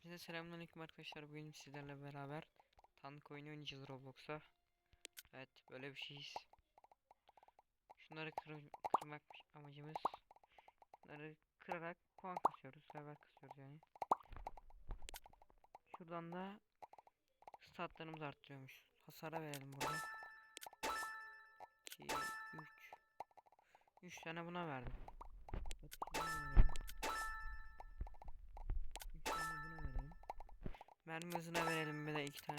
Hepinize selamünaleyküm arkadaşlar. Bugün sizlerle beraber tank oyunu oynayacağız Roblox'a. Evet, böyle bir şeyiz. Şunları kır kırmak amacımız. Bunları kırarak puan kasıyoruz, level kasıyoruz yani. Şuradan da statlarımızı arttırıyormuş. Hasara verelim burada. 2 3 3 tane buna verdim. Hızına verelim bir de iki tane.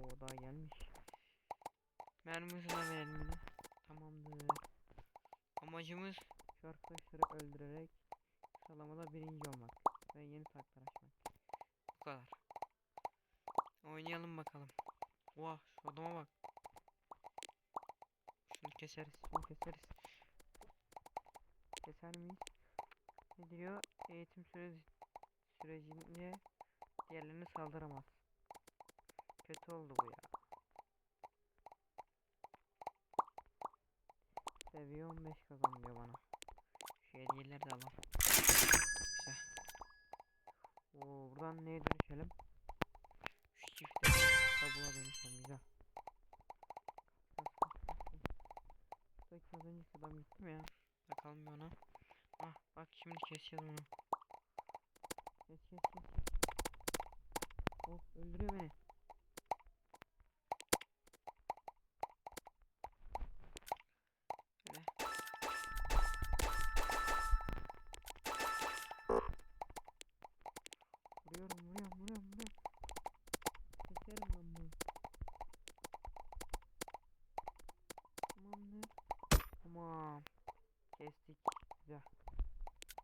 O daha gelmiş. Mermi hızına verelim bir de. Tamamdır. Amacımız şu arkadaşları öldürerek sıralamada birinci olmak ve yeni taklar açmak. Bu kadar. Oynayalım bakalım. Oha şu adama bak. Şunu keseriz. Şunu keseriz. Keser miyiz? Ne diyor? Eğitim süreci sürecince diğerlerine saldıramaz. Kötü oldu bu ya. Seviye 15 kazan diyor bana. Şu hediyeleri de alalım. Güzel. Oo, buradan neye dönüşelim? Şu çifte kabuğa dönüşelim güzel. Buradaki az önceki adam gitti mi ya? Bakalım bir ona. Ah bak şimdi keseceğiz onu. Kes kes kes. Oh öldürüyor beni. Öyle. Vuruyorum vuruyorum vuruyorum vuruyorum. Keserim ben bunu. Tamamdır. Tamam. Kestik. Güzel.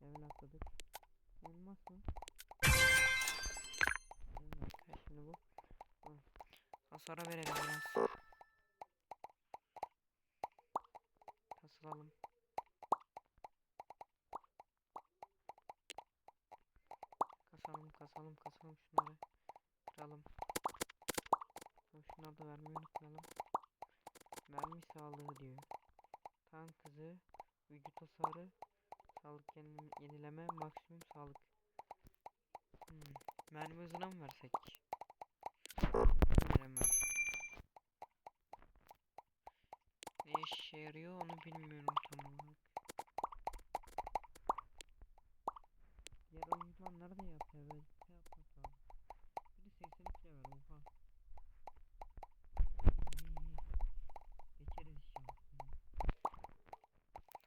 Level atladık. Elmas mı? Şimdi bu. Hasara verelim biraz. Kasılalım. Kasalım kasalım kasalım şunları. Kıralım. Şunları da vermeyi unutmayalım. Mermi sağlığı diyor. Tank hızı, vücut hasarı, sağlık yenileme, maksimum sağlık. Hmm. Mermi hızına mı versek? Yarıyor onu bilmiyorum tam olarak. Diğer oyuncular nerede yapıyor? Böyle şey yapmak lazım. Biri 82 level oha. İyi, iyi, iyi. Geçeriz inşallah.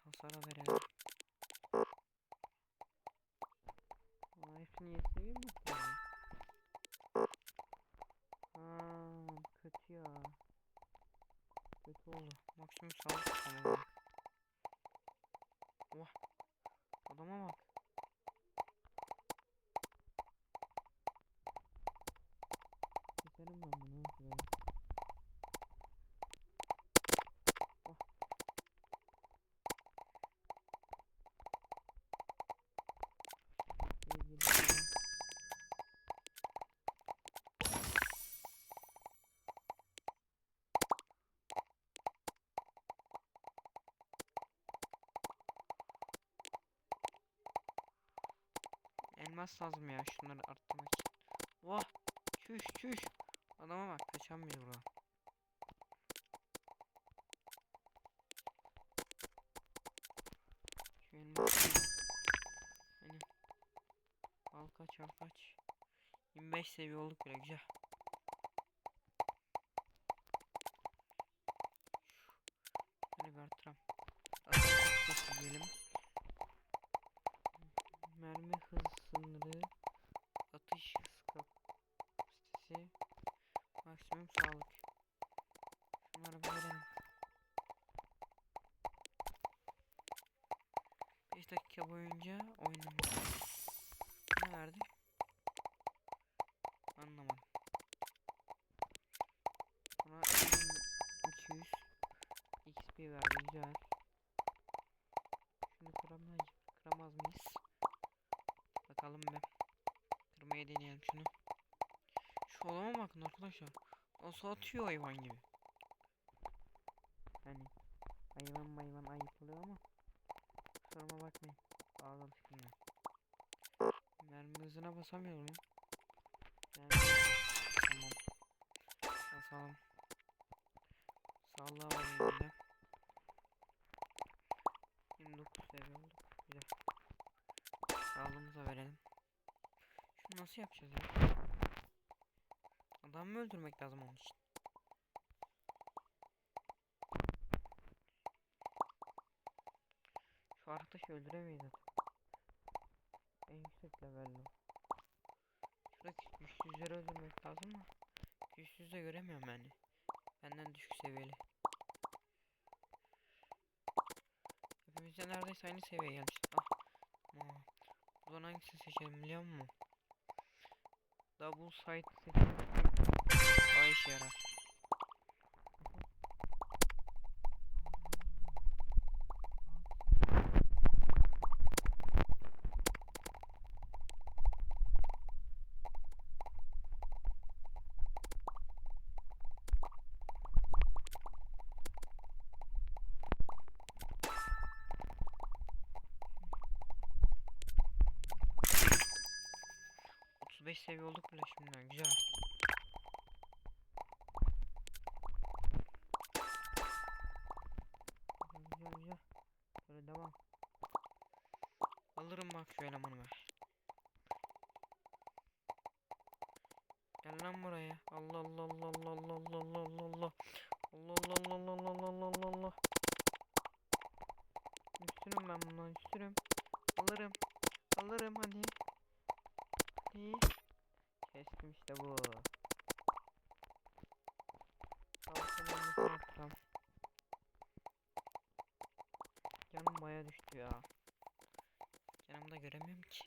Hasara verelim. Aa, hepsini iyi seviyor mu? Tabii. Aa, kötü ya. Kötü oldu. Maksimum sağlık tamam. Vah. Adama bak. Keserim ben bunu. Böyle. Oh. Sevgili sana. Elmas lazım ya şunları arttırmak için. Vah! Çüş çüş! Adama bak kaçamıyor buradan. Şu elmas Al kaç al kaç 25 seviye olduk bile güzel XP verdi güzel. Şunu kıramaz, kıramaz mıyız? Bakalım be. Kırmaya deneyelim şunu. Şu adama bakın arkadaşlar. Nasıl atıyor hayvan gibi. Hani hayvan hayvan ayıp oluyor ama Kusuruma bakmayın. Ağız alışkınlığı. Mermi hızına basamıyorum ya. Yani, tamam. Basalım. Sağlığa alalım bir nasıl yapacağız ya? Adam öldürmek lazım onun için? Şu arkadaşı öldüremeyiz. En yüksek levelli. o. Şuradaki güçsüzleri öldürmek lazım mı? Güçsüz de göremiyorum yani. Benden düşük seviyeli. Hepimizde neredeyse aynı seviyeye gelmiş. Ah. Aa. Buradan hangisini seçelim biliyor musun? Double side seçelim. Daha işe yarar. Otuz beş seviye olduk bile şimdiden güzel. Güzel güzel. Böyle devam. Alırım bak şu elemanı ben. Gel lan buraya. Allah Allah Allah Allah Allah Allah Allah Allah Allah. Allah Allah Allah Allah Allah Allah Allah. Üstünüm ben bundan üstünüm. Alırım. Alırım hadi. Hadi. Kestim işte bu. Yapsam. Canım baya düştü ya. Canımı da göremiyorum ki.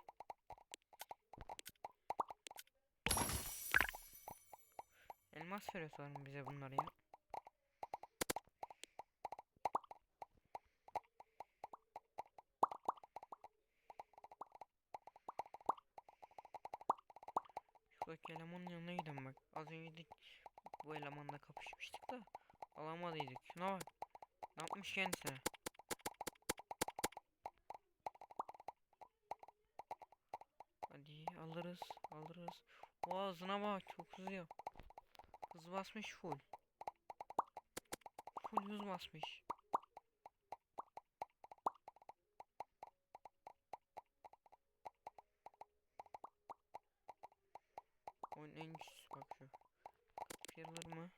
Elmas veriyor sanırım bize bunları ya. Şuradaki elemanın yanına gidelim bak. Az önce de bu elemanla kapışmıştık da alamadıydık. Şuna bak. Kendisine? Hadi alırız, alırız. O ağzına bak çok hızlı. Hız basmış full. Full hız basmış. Oyun en güçlüsü bak şu. Kırılır mı?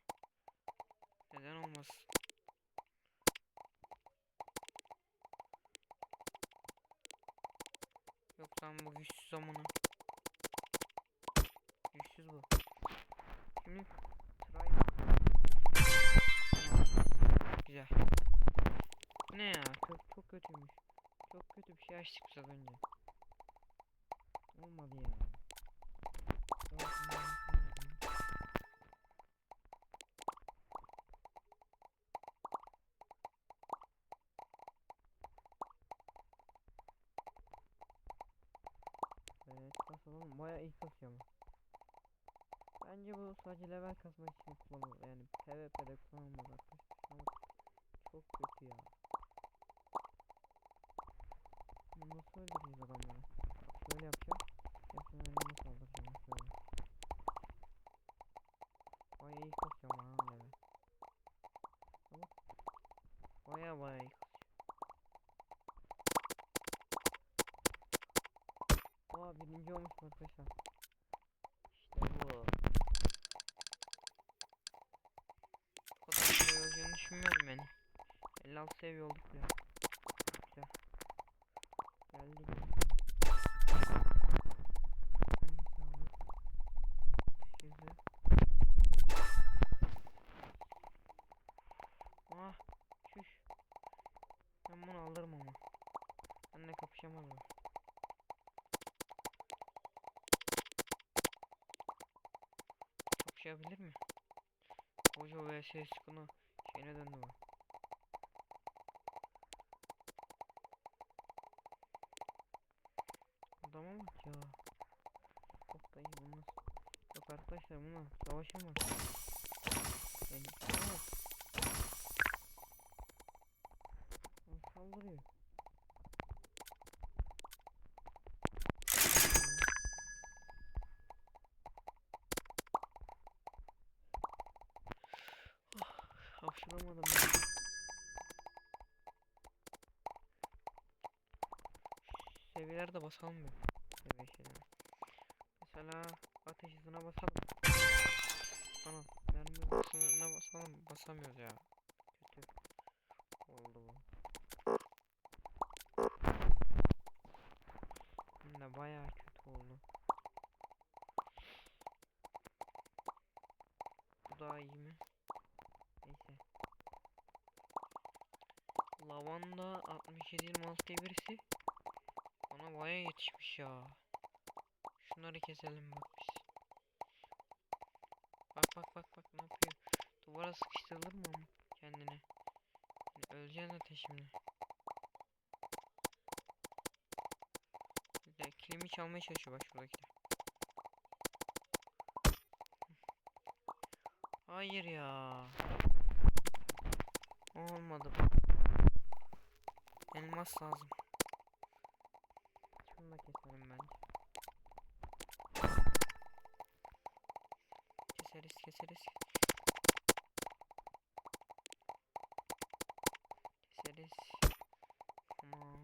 Neden olmasın? Lan bu güçsüz zamanı. Güçsüz bu. Şimdi try. Güzel. Bu ne ya? Çok çok kötüymüş. Çok kötü bir şey açtık biz az önce. Olmadı ya. Olmadı. Evet basalım baya iyi kasıyor ama. Bence bu sadece level kasmak için kullanılır yani PvP'de kullanılmaz arkadaşlar. Ama çok kötü ya. Bunu nasıl öldüreceğiz adamları? Şöyle yapacağım. Yapsın önüne saldıracağım şöyle. Baya iyi kasıyorum ha level. Ama baya baya iyi Aa birinci olmuş arkadaşlar. İşte bu. Bu kadar kolay olacağını düşünmüyorum yani. 56 seviye olduk bile. Kapışabilir mi? Koca vs sıkını şeyine döndü bu. Adama bak ya. Çok da iyi bunlar. Yok arkadaşlar bunlar savaşamaz. Yani O saldırıyor. Alamadım ya. Seviyeler de basalım mı? Seviye şeyler. Mesela ateş hızına basalım. Ana mermi sınırına basalım. Basamıyoruz ya. Kötü oldu bu. Hem de bayağı kötü oldu. Bu daha iyi mi? Neyse. Lavanda 67 26 diye birisi ona bayağı yetişmiş ya. Şunları keselim bak biz. Bak bak bak bak ne yapıyor? Duvara sıkıştırılır mı ama kendine? Yani öleceksin ateş şimdi. Bir de kilimi çalmaya çalışıyor bak şuradaki. Hayır ya. Olmadı bu. Elmas lazım. Keselim bence. Keseriz keseriz. Keseriz. Tamam.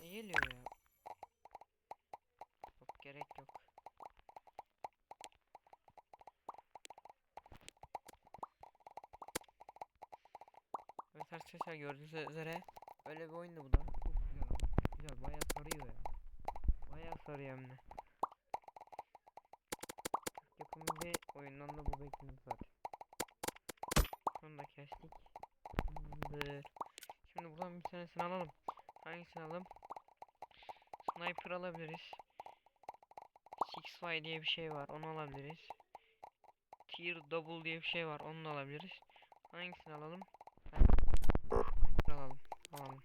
Ne geliyor ya? Yok gerek yok. Evet arkadaşlar gördüğünüz üzere öyle bir oyundu bu da. Çok güzel ama. Güzel bayağı sarıyor ya. Bayağı sarıyor hem de. Türk yapımı bir oyundan da bu beklenir zaten. Şunu da kestik. Tamamdır. Şimdi buradan bir tanesini alalım. Hangisini alalım? Sniper alabiliriz. Six Fly diye bir şey var. Onu alabiliriz. Tier Double diye bir şey var. Onu da alabiliriz. Hangisini alalım? Sniper alalım.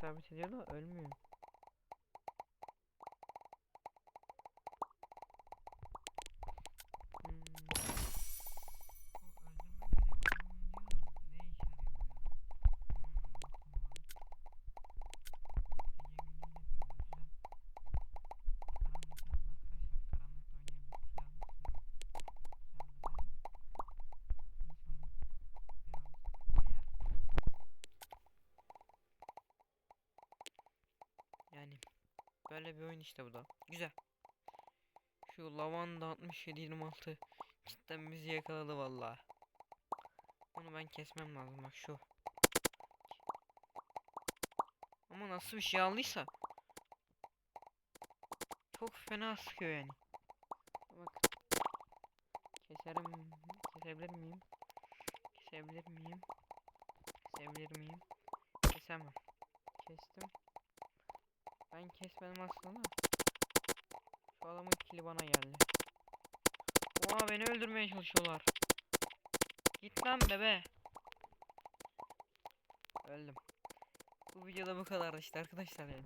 Sabit ediyor da ölmüyor. Hmm. O öldürme görevi falan diyor da ne işe yarıyor bu ya? Yani böyle bir oyun işte bu da. Güzel. Şu lavanda 67 26 cidden bizi yakaladı vallahi. Onu ben kesmem lazım bak şu. Ama nasıl bir şey aldıysa çok fena sıkıyor yani. Bak. Keserim. Kesebilir miyim? Kesebilir miyim? Kesebilir miyim? Kesemem. Kestim. Ben kesmedim aslında. Şu adamın kili bana geldi. Oha beni öldürmeye çalışıyorlar. Git lan bebe. Öldüm. Bu videoda bu kadar işte arkadaşlar yani.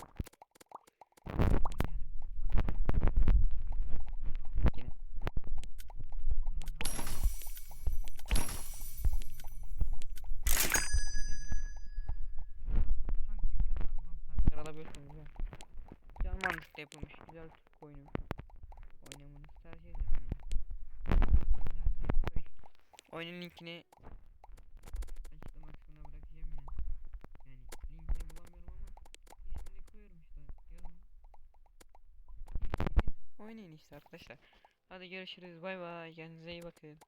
Mantıkla yapılmış. Güzel Türk oyunu. Oynamanızı tercih ederim yani. Oyunun linkini açıklama kısmına bırakacağım. Yani linkini bulamıyorum ama ismini koyuyorum işte. Oynayın işte arkadaşlar. Hadi görüşürüz. Bay bay. Kendinize iyi bakın.